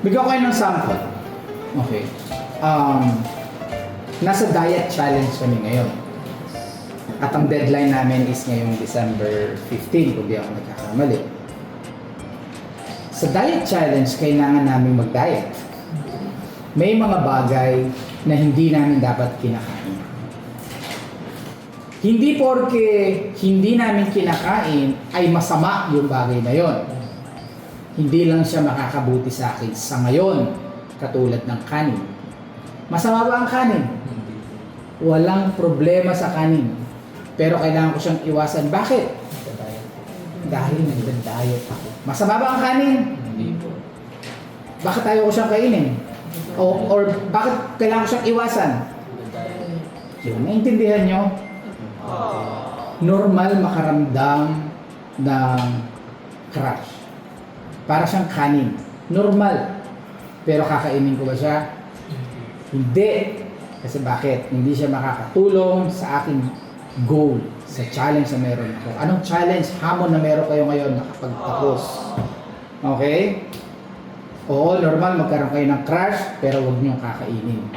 Bigyan ko kayo ng sample. Okay. Um, nasa diet challenge kami ngayon. At ang deadline namin is ngayong December 15, kung di ako nagkakamali. Sa diet challenge, kailangan namin mag-diet. May mga bagay na hindi namin dapat kinakain. Hindi porke hindi namin kinakain ay masama yung bagay na yon. Hindi lang siya makakabuti sa akin sa ngayon, katulad ng kanin. Masama ba ang kanin? Walang problema sa kanin. Pero kailangan ko siyang iwasan. Bakit? Dahil nagda-diet ako. Masama ba ang kanin? Hindi po. Bakit ayaw ko siyang kainin? O, or bakit kailangan ko siyang iwasan? Yun, naiintindihan nyo? Normal makaramdam ng crush. Para siyang kanin. Normal. Pero kakainin ko ba siya? Hindi. Kasi bakit? Hindi siya makakatulong sa aking goal, sa challenge na meron ako. Anong challenge, hamon na meron kayo ngayon nakapagtapos? Okay? Oo, normal magkaroon kayo ng crush, pero huwag niyong kakainin.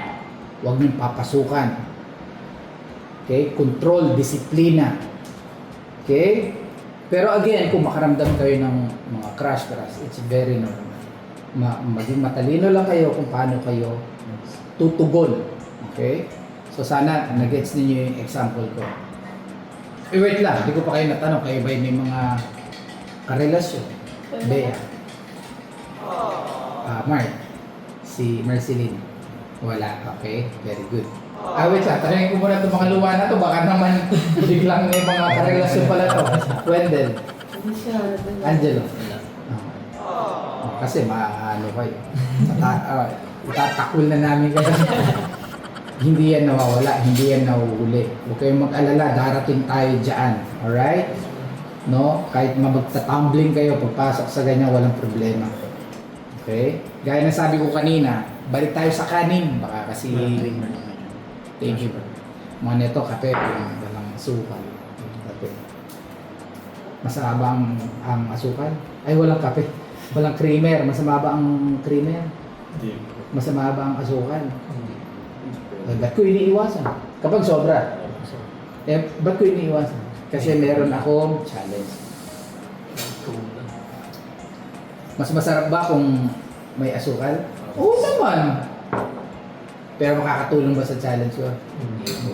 Huwag niyong papasukan. Okay? Control, disiplina. Okay? Pero again, kung makaramdam kayo ng mga crush crush, it's very normal. Ma maging matalino lang kayo kung paano kayo tutugon. Okay? So sana nagets ninyo yung example ko. Eh wait lang, hindi ko pa kayo natanong, kayo ba may mga karelasyon? Bea. Ah, Mark. Si Marceline. Wala. Okay. Very good. Ah, wait lang. Tanungin ko muna itong mga luwa na to. Baka naman biglang may mga karelasyon pala to. Wendell. Angelo. Oh, kasi maano kayo. Tata- ah, itatakul na namin kayo. hindi yan nawawala, hindi yan nahuhuli. Huwag kayong mag-alala, darating tayo dyan. Alright? No? Kahit magtatumbling kayo, pagpasok sa ganyan, walang problema. Okay? Gaya na sabi ko kanina, balik tayo sa kanin. Baka kasi... Thank you. Mga neto, kape, walang asukal. Kape. Ba ang, ang asukal? Ay, walang kape. Walang creamer. Masama ba ang creamer? Hindi po. Masama ba ang asukal? Hindi. Eh, ba't ko iniiwasan? Kapag sobra, eh, ba't ko iniiwasan? Kasi meron akong challenge. Mas masarap ba kung may asukal? Oo naman. Pero makakatulong ba sa challenge ko? Hindi.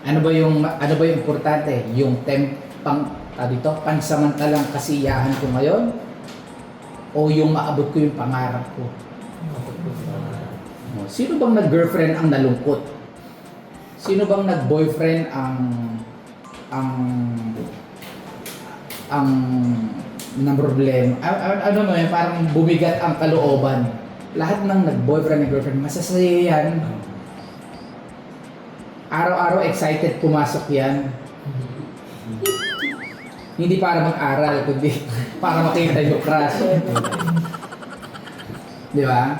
Ano ba yung ano ba yung importante? Yung temp pang ah, dito, pansamantalang kasiyahan ko ngayon o yung maabot ko yung pangarap ko? Sino bang nag-girlfriend ang nalungkot? Sino bang nag-boyfriend ang ang ang na problema? A- a- ano mo yun, parang bumigat ang kalooban. Lahat ng nag-boyfriend and girlfriend, masasaya yan. Araw-araw excited pumasok yan. Hindi para mag-aral, kundi para makita yung crush. Di ba?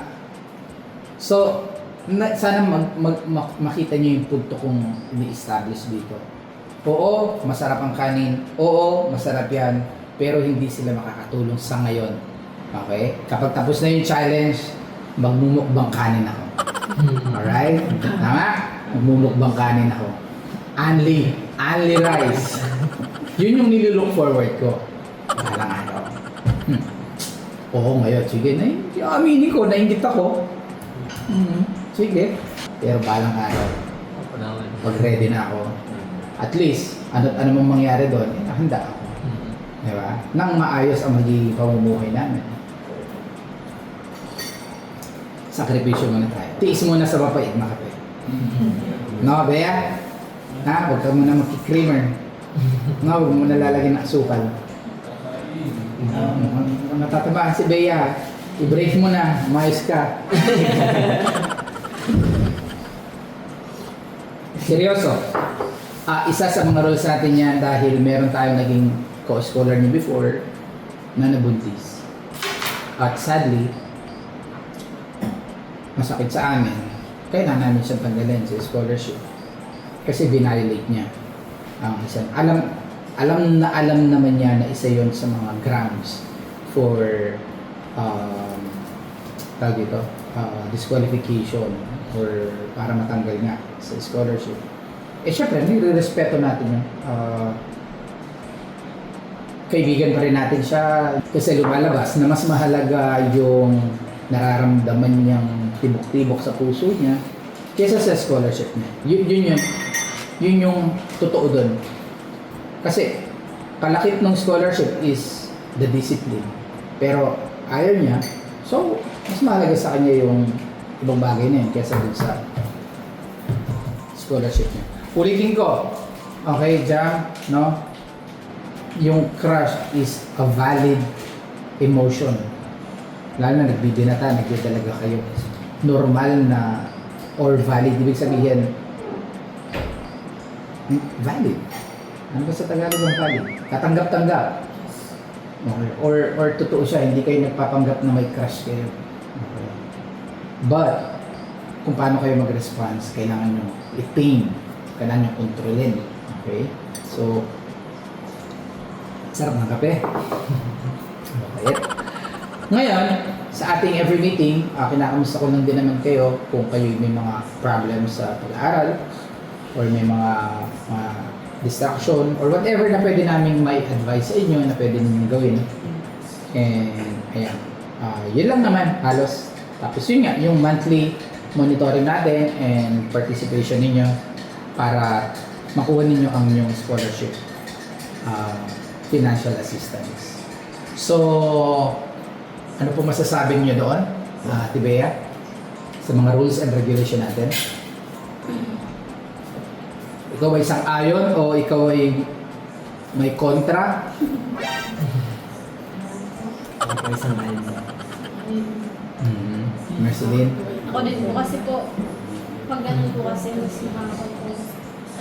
So, na, sana mag, mag, mak- makita niyo yung punto kong ini-establish dito. Oo, masarap ang kanin. Oo, masarap yan. Pero hindi sila makakatulong sa ngayon. Okay? Kapag tapos na yung challenge, magmumukbang kanin ako. Alright? Tama? Magmumukbang kanin ako. Only, only rice. Yun yung nililook forward ko. Balang araw. Hmm. Oo, ngayon. Sige, na aminin ko, naingit ako. Mhm. Sige. Pero balang araw, pag ready na ako, at least, ano ano mang mangyari doon, eh, handa ako. Di ba? Nang maayos ang magiging pamumuhay namin. Sakripisyo muna tayo. Tiis muna sa mapait na kape. No, Bea? Ha? Huwag ka muna makikreamer. No, huwag mo na lalagyan ng asukal. Uh, natatamaan si Bea. I-break mo na. Mais ka. Seryoso. Ah, isa sa mga roles natin yan dahil meron tayong naging co-scholar niyo before na nabuntis. At sadly, masakit sa amin. Kailangan namin siyang tanggalin sa scholarship. Kasi binalilate niya ang isang alam alam na alam naman niya na isa yon sa mga grounds for um, tawag dito, ah, disqualification or para matanggal nga sa scholarship. Eh syempre, nire-respeto natin yun. Ah, kaibigan pa rin natin siya kasi lumalabas na mas mahalaga yung nararamdaman niyang tibok-tibok sa puso niya kesa sa scholarship niya. Yun, yun yun. Yun yung totoo doon. Kasi kalakip ng scholarship is the discipline. Pero ayaw niya, so mas mahalaga sa kanya yung ibang bagay na yun kesa dun sa scholarship niya. Ulitin ko, okay, Jam, no? Yung crush is a valid emotion. Lalo na nagbibinata, nagdadalaga kayo. Normal na or valid, ibig sabihin, valid. Ano ba sa Tagalog ang valid? Katanggap-tanggap. Okay. Or, or totoo siya, hindi kayo nagpapanggap na may crush kayo. Okay. But, kung paano kayo mag-response, kailangan nyo i-tame. Kailangan nyo kontrolin. Okay? So, sarap ng kape. Okay. Ngayon, sa ating every meeting, uh, kinakamusta ko lang din naman kayo kung kayo may mga problems sa pag-aaral or may mga, mga distraction or whatever na pwede namin may advice sa inyo na pwede ninyong gawin. And, ayan. Ah, yun lang naman, halos. Tapos yun nga, yung monthly monitoring natin and participation ninyo para makuha ninyo ang inyong scholarship ah, financial assistance. So, ano po masasabi niyo doon, uh, Tibea? Sa mga rules and regulation natin? Ikaw ay isang ayon o ikaw ay may kontra? Ako isang line. Mm-hmm. Marceline? Ako din po kasi po, pag ganun po kasi mas nakakapag po.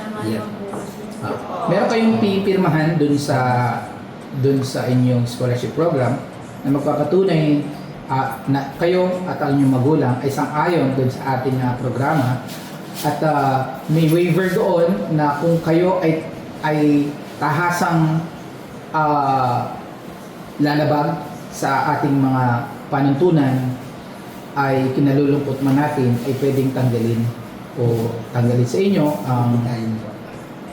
Tama Yeah. po kasi. Ah, meron kayong pipirmahan dun sa dun sa inyong scholarship program na magpapatunay ah, na kayo at ang inyong magulang ay sang-ayon dun sa ating ah, programa at ah, may waiver doon na kung kayo ay ay tahasang ah, lalabag sa ating mga panuntunan ay kinalulungkot man natin ay pwedeng tanggalin o tanggalin sa inyo ang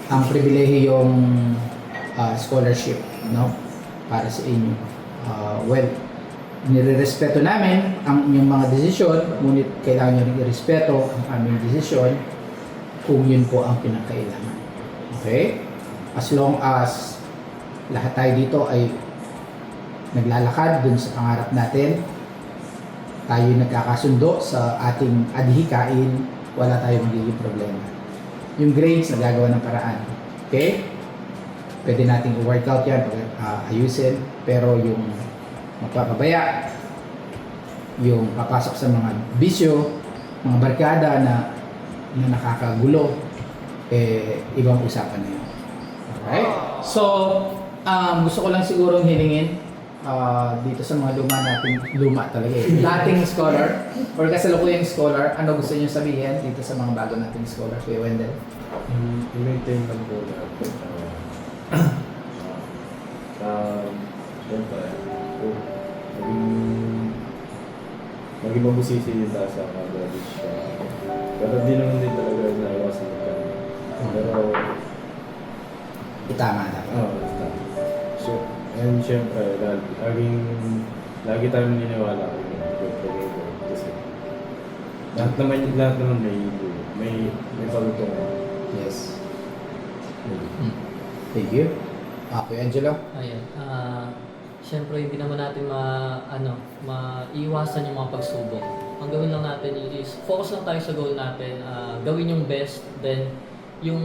ang pribilehiyong uh, scholarship no para sa inyo. Uh, well, nirerespeto namin ang inyong mga desisyon, ngunit kailangan nyo rin irespeto ang aming desisyon kung yun po ang pinakailangan. Okay? As long as lahat tayo dito ay naglalakad dun sa pangarap natin, tayo nagkakasundo sa ating adhikain, wala tayong magiging problema yung grades nagagawa ng paraan. Okay? Pwede nating i-workout yan, ah, ayusin, pero yung magpapabaya, yung papasok sa mga bisyo, mga barkada na, na nakakagulo, eh, ibang usapan na yun. Alright? So, um, gusto ko lang sigurong hilingin ah, dito sa mga luma natin, luma talaga eh. Dating scholar or kasalukuyang scholar, ano gusto niyo sabihin dito sa mga bago nating scholar, Kuya Wendell? Mm, I-maintain lang po. Maging mabusisi yung taas sa mga brothers. Uh, pero di naman din talaga naiwasan ka. Pero, Itama na. ah, basta. So, and syempre, lagi, laging, lagi tayo naniniwala kung good together. Kasi, lahat naman, lahat naman may, may, may pagutong. Yes. Thank you. Ah, Kuya Angelo? Ayun. Ah, Siyempre, hindi naman natin ma, ano, maiwasan yung mga pagsubok. Ang gawin lang natin is focus lang tayo sa goal natin. ah, gawin yung best. Then, yung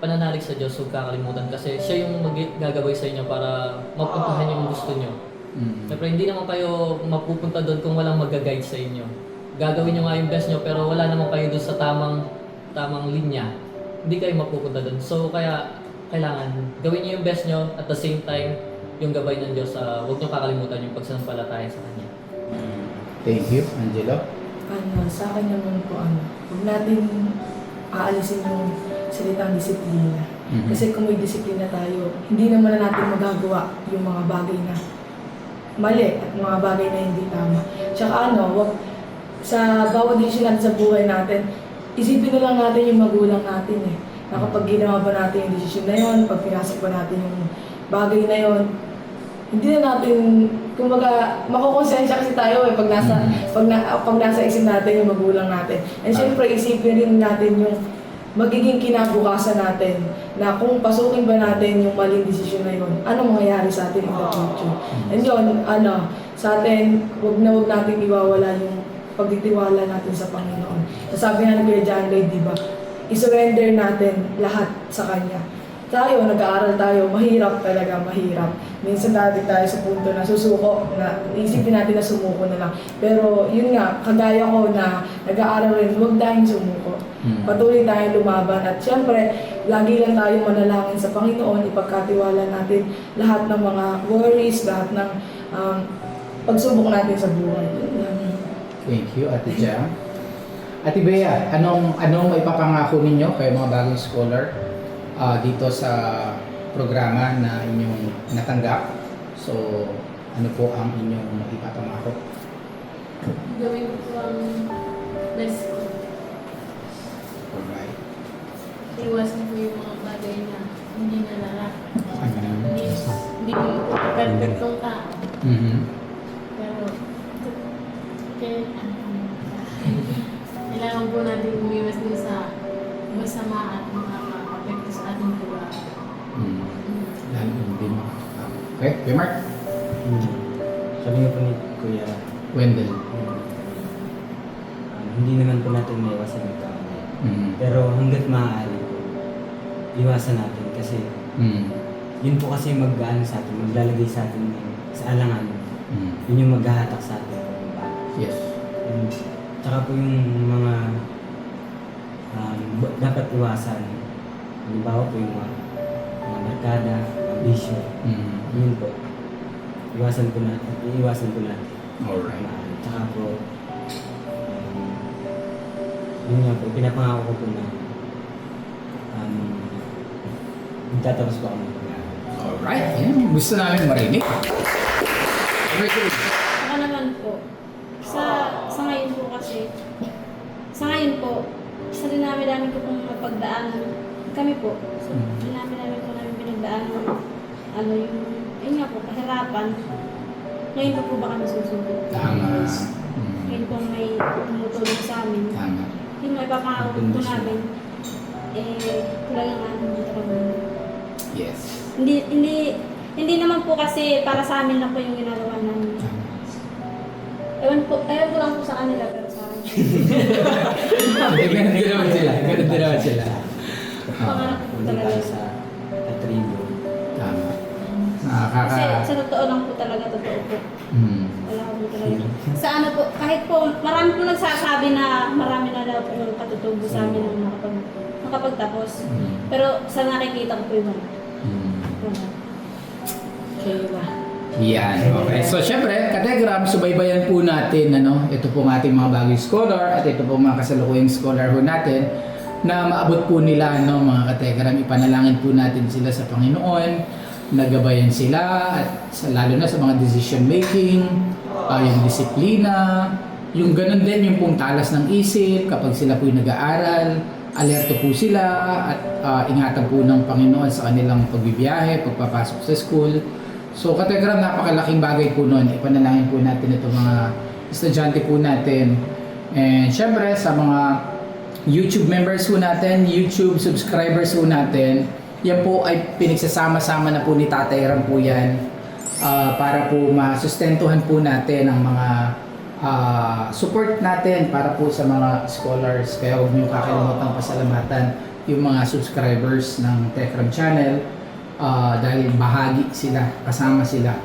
pananalig sa Diyos, huwag kakalimutan. Kasi siya yung gagawin sa inyo para mapuntahan yung gusto nyo. Mm. Siyempre, hindi naman kayo mapupunta doon kung walang mag-guide sa inyo. Gagawin nyo nga yung best nyo, pero wala naman kayo doon sa tamang tamang linya. Hindi kayo mapupunta doon. So, kaya kailangan gawin nyo yung best nyo at the same time, yung gabay ng Diyos, uh, huwag nyo kakalimutan yung pagsanampalataya sa Kanya. Thank you, Angelo. ano, sa akin naman po, ano, huwag natin aalisin yung salitang disiplina. Mhm. Kasi kung may disiplina tayo, hindi naman na natin magagawa yung mga bagay na mali at mga bagay na hindi tama. Tsaka ano, wag, sa bawat decision natin sa buhay natin, isipin na lang natin yung magulang natin eh. Na kapag ginawa ba natin yung decision na yun, pag pinasok ba natin yung bagay na yun, hindi na natin, kumbaga, makukonsensya kasi tayo eh pag nasa, pag, na, pag nasa isip natin yung magulang natin. And syempre, isipin rin natin yung magiging kinabukasan natin na kung pasukin ba natin yung maling desisyon na yun, ano mangyayari sa atin in the future. And yun, ano, sa atin, wag na wag natin iwawala yung pagtitiwala natin sa Panginoon. Sabi nga ni Kuya John Ray, di ba, isurrender natin lahat sa Kanya. Tayo, nag-aaral tayo, mahirap talaga, mahirap. Minsan dati tayo sa punto na susuko, na isipin natin na sumuko na lang. Pero yun nga, kagaya ko na nag-aaral rin, huwag tayong sumuko. Mm. Patuloy tayong lumaban at syempre, lagi lang tayong manalangin sa Panginoon, ipagkatiwala natin lahat ng mga worries, lahat ng um, pagsubok natin sa buhay. Thank you, Ate Jam. Ate Bea, anong anong maipapangako ninyo kay mga bagong scholar ah, dito sa programa na inyong natanggap? So, ano po ang inyong maipapangako? Gawin ko ang kasi mag-ano sa atin, maglalagay sa atin sa alangan. Mm. Yun yung maghahatak sa atin. Yes. And, tsaka po yung mga um, dapat iwasan. Halimbawa po yung mga, mga barkada, mga bisyo. Mm. Yun po. Iwasan po natin. Iiwasan po natin. Alright. Uh, tsaka po, um, yun nga po, pinapangako ko po na um, magtatapos po ako. Alright. Yan. Gusto namin marinig. Good. Ako naman po, sa, sa ngayon po kasi, sa ngayon po, sa dinami-dami ko pong napagdaanan, kami po, sa Mm. dinami-dami po namin pinagdaanan, ano yung, yun nga po, kahirapan, ngayon po po ba kami susunod? Tama. Mm. Ngayon po may tumutulong sa amin. Tama. Yung may papangako po namin, eh, talagang ano dito kami. Yes. Hindi, hindi, hindi naman po kasi para sa amin lang po yung ginagawa namin. Ewan po, ewan ko lang po sa kanila, pero sa. Hindi, ganun din naman sila. Ganun din naman sila. Ah, Pangarap po Hindi talaga. sa katribo. Tama. Kasi Nakakaka... sa totoo lang po talaga, totoo po. Mm. Wala ko po talaga. Sa ano po, kahit po, marami po nagsasabi na marami na daw po yung katutubo sa amin ng nakapag, nakapagtapos. Mm. Pero sa nakikita ko po yung wala. Mm. Yan, okay. So, syempre, kategram, subaybayan po natin, ano, ito po ang ating mga bagong scholar at ito po mga kasalukuyang scholar ho natin na maabot po nila, ano, mga kategram, ipanalangin po natin sila sa Panginoon, nagabayan sila, at sa, lalo na sa mga decision making, ah, yung disiplina, yung ganun din, yung pong talas ng isip, kapag sila po nag-aaral, alerto po sila at ah, ingatan po ng Panginoon sa kanilang pagbibiyahe, pagpapasok sa school. So, kategram, napakalaking bagay po nun. Ipanalangin po natin itong mga estudyante po natin. And syempre, sa mga YouTube members po natin, YouTube subscribers po natin, yan po ay pinagsasama-sama na po ni Tatay Ram po yan ah, para po masustentuhan po natin ang mga ah, support natin para po sa mga scholars. Kaya huwag niyo kakalimutan pasalamatan yung mga subscribers ng Techram channel ah, dahil bahagi sila, kasama sila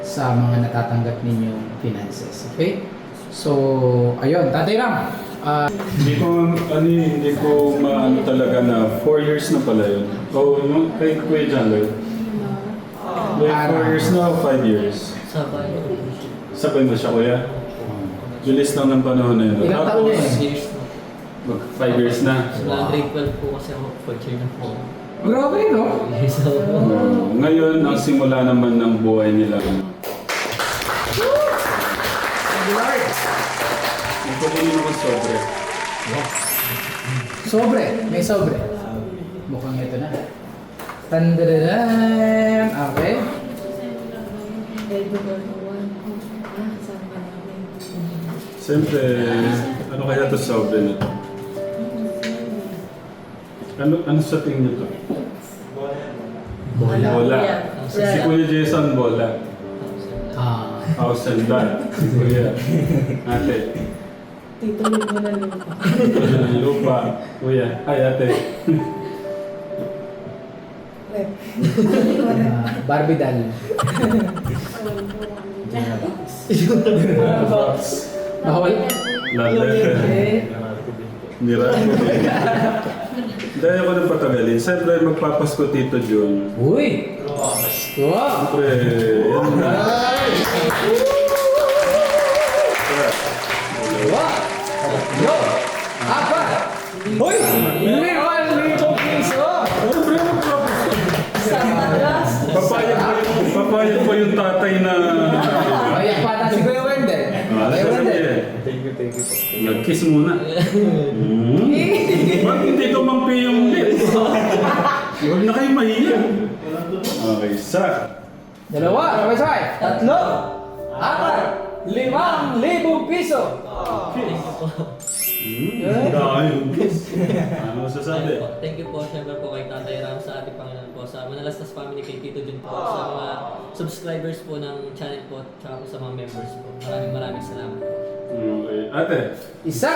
sa mga natatanggap ninyong finances. Okay? So, ayun, Tatay Ram. ah, Hindi ko, ano eh, hindi ko maano talaga na 4 years na pala yun. O, yung kay Kuya John Lloyd. Like 4 years na o 5 years? Sa bayo. Sabay mo siya kuya? Bilis lang ng panahon na yun. Ilang taon na yun? years na. 5 years na. Sa grade 12 po kasi ako, fourth year na po. grabe, no? So, Uh, ngayon, ang simula naman ng buhay nila. Lord. Magkukunin ako sobre. Sobre. May sobre. Mukhang ito na. Tandadadan. Okay. Elbow Siyempre, ano kaya to sobre na to? Ano, ano sa tingin niyo to? Bola. Bola. Si Kuya Jason, bola. Ah. House and lot. Si Kuya. Ate. Tito, yun mo na lupa. Lupa. Kuya. Ay, ate. Rep. Ah, Barbie doll. Bawal. Lala. Eh, Nira. Dahil ako nang patagalin. Siyempre, magpapasko Tito Jun. Uy! Wow! Siyempre, yan na. Dalawa! Tatlo! Apat! Uy! Liman libong piso! Siyempre, magpapasko. Papayag pa yung, papayag pa yung tatay na... Ayan pa na si Kuya Wendell. Ah, Kuya Wendell. sige. Thank you, thank you po. Nag-kiss muna. Hmm? Bakit hindi tumampi yung lips? Huwag na kayo mahiya. Okay, sa. Dalawa, sabay-sabay. Tatlo, apat, limang libong piso. Hmm? Dahil yung kiss. Ano masasabi? Ayun po. Thank you po syempre po kay Tatay Ram sa ating Panginoon po, sa Manalastas Family kay Tito Jun po, sa mga subscribers po ng channel po, tsaka po sa mga members po. Maraming maraming salamat po. Okay. Ate. Isa,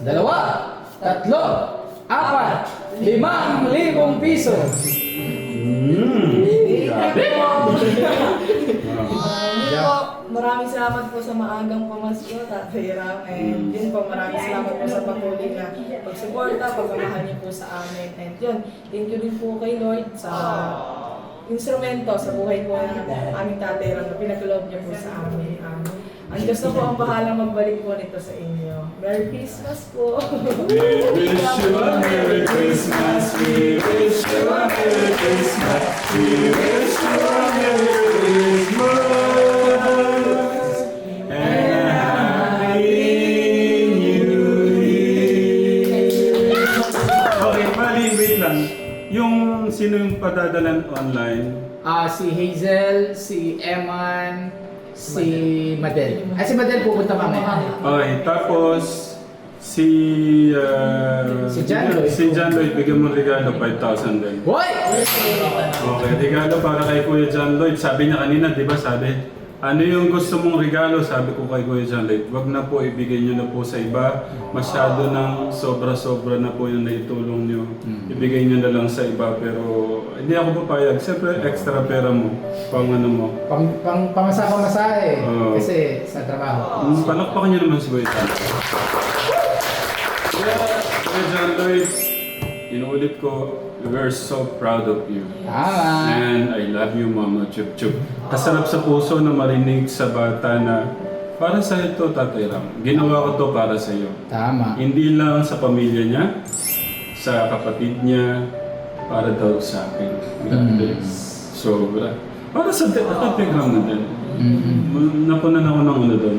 dalawa, tatlo, apat, limang libong piso. Hmm. Grabe. Po, maraming salamat po sa maagang pamasko, Tatay Ram. And yun po, maraming salamat po sa patuloy na pagsuporta, pagmamahal niyo po sa amin. And yun, thank you din po kay Lord sa instrumento sa buhay po ng aming Tatay Ram na pinagkaloob niyo po sa amin. Um, ang Diyos na po ang bahalang magbalik po nito sa inyo. Merry Christmas po! We wish you a Merry Christmas. We wish you a Merry Christmas. We wish you a Merry Christmas. And a Happy New Year. Okay, wait lang. Yung sino yung padadalan online? Ah, si Hazel, si Eman, si Madel. Ay, si Madel pupunta mamaya. Okay, tapos si uh, Si John Lloyd. si John Lloyd, bigyan mo regalo 5,000 din. Hoy! Okay, regalo para kay Kuya John Lloyd. Sabi niya kanina, di ba sabi, ano yung gusto mong regalo? Sabi ko kay Kuya John Lloyd, wag na po ibigay niyo na po sa iba. Masyado nang sobra-sobra na po yung naitulong niyo. Ibigay niyo na lang sa iba. Pero hindi ako papayag. Siyempre, extra pera mo. Pang ano mo. Pang, pang pamasa-pamasahe. Oo. Kasi sa trabaho. Mm, palakpakan niyo naman si Kuya John. Kuya, Kuya John Lloyd, inuulit ko, we're so proud of you. Tama. And I love you, Mama Chup Chup. Kasarap sa puso na marinig sa bata na para sa ito, Tatay Ram. Ginawa ko to para sa iyo. Tama. Hindi lang sa pamilya niya, sa kapatid niya, para daw sa akin. Grabe. Mm. Sobra. Para sa Tatay Ram na din. Mm-mm. Napunan ako ng ano doon.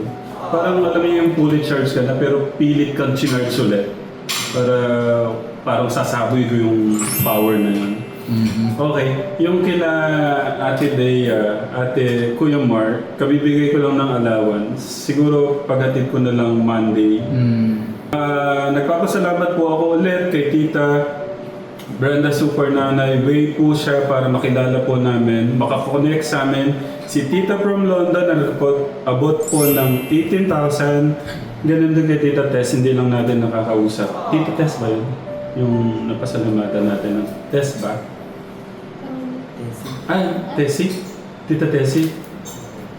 Parang alam niyo yung fully charged ka na pero pilit kang chinarge ulit. Para parang sasaboy ko yung power na yun. Mhm. Okay, yung kila Ate Dea, Ate Kuya Mark, kabibigay ko lang ng allowance. Siguro paghatid ko na lang Monday. Mm. Ah, nagpapasalamat po ako ulit kay Tita Brenda Super Nanay. Way po siya para makilala po namin, makakonect sa amin. Si Tita from London, nag-abot po ng 18,000. Ganun din kay Tita Tess, hindi lang natin nakakausap. Tita Tess ba yun? Yung napasalamatan natin ng Tess ba? Ay, Tessie? Tita Tessie?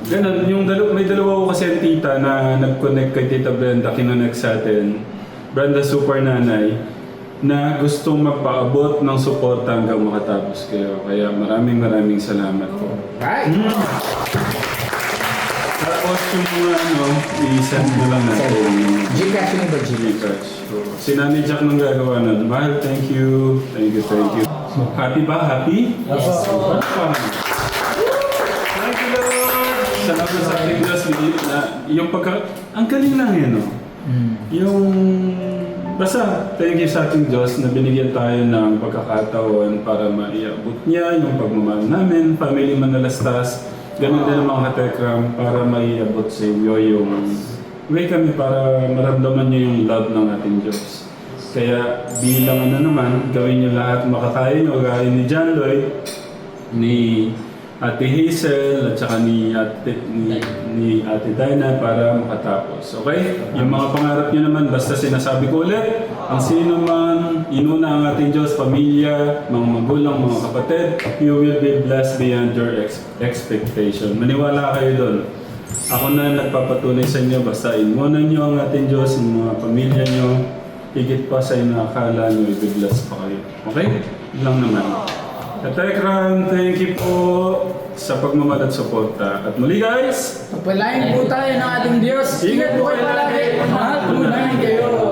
Ganun, yung dalaw may dalawa ko kasi ang tita na nag-connect kay Tita Brenda, kinonect sa atin. Brenda Super Nanay, na gustong magpaabot ng suporta hanggang makatapos kayo. Kaya maraming maraming salamat po. Right. Hmm. Tapos yung mga ano, i-send mo lang natin. Gcash yun ba? Gcash. Si Nanay Jack nang gagawa nun. Mahal, thank you. Thank you, thank you. Happy ba? Happy? Yes. Thank you, Lord. Salamat sa ating Diyos. Na, yung pagka... Ang galing lang yan, no? Mm. Yung... Basta, thank you sa ating Diyos na binigyan tayo ng pagkakataon para maiabot niya yung pagmamahal namin, family Manalastas, ganun din ang mga katekram para maiabot sa inyo yung way kami para maramdaman niyo yung love ng ating Diyos. Kaya bilang ano naman, gawin niyo lahat makakaya niyo, gaya ni John Lloyd, ni Ate Hazel at saka ni Ate, ni, ni Ate Dinah para makatapos. Okay? Yung mga pangarap niyo naman, basta sinasabi ko ulit, ang sino man, inuna ang ating Diyos, pamilya, mga magulang, mga kapatid, you will be blessed beyond your ex- expectation. Maniwala kayo doon. Ako na nagpapatunay sa inyo, basta inunan niyo ang ating Diyos, ang mga pamilya niyo, higit pa sa inakala niyo, i-bless pa kayo. Okay? Lang naman. Katekram, thank you po sa pagmamahal at suporta. At muli guys, Pagpalain po tayo ng ating Diyos. Ingat po kayo palagi. Mahal po namin kayo.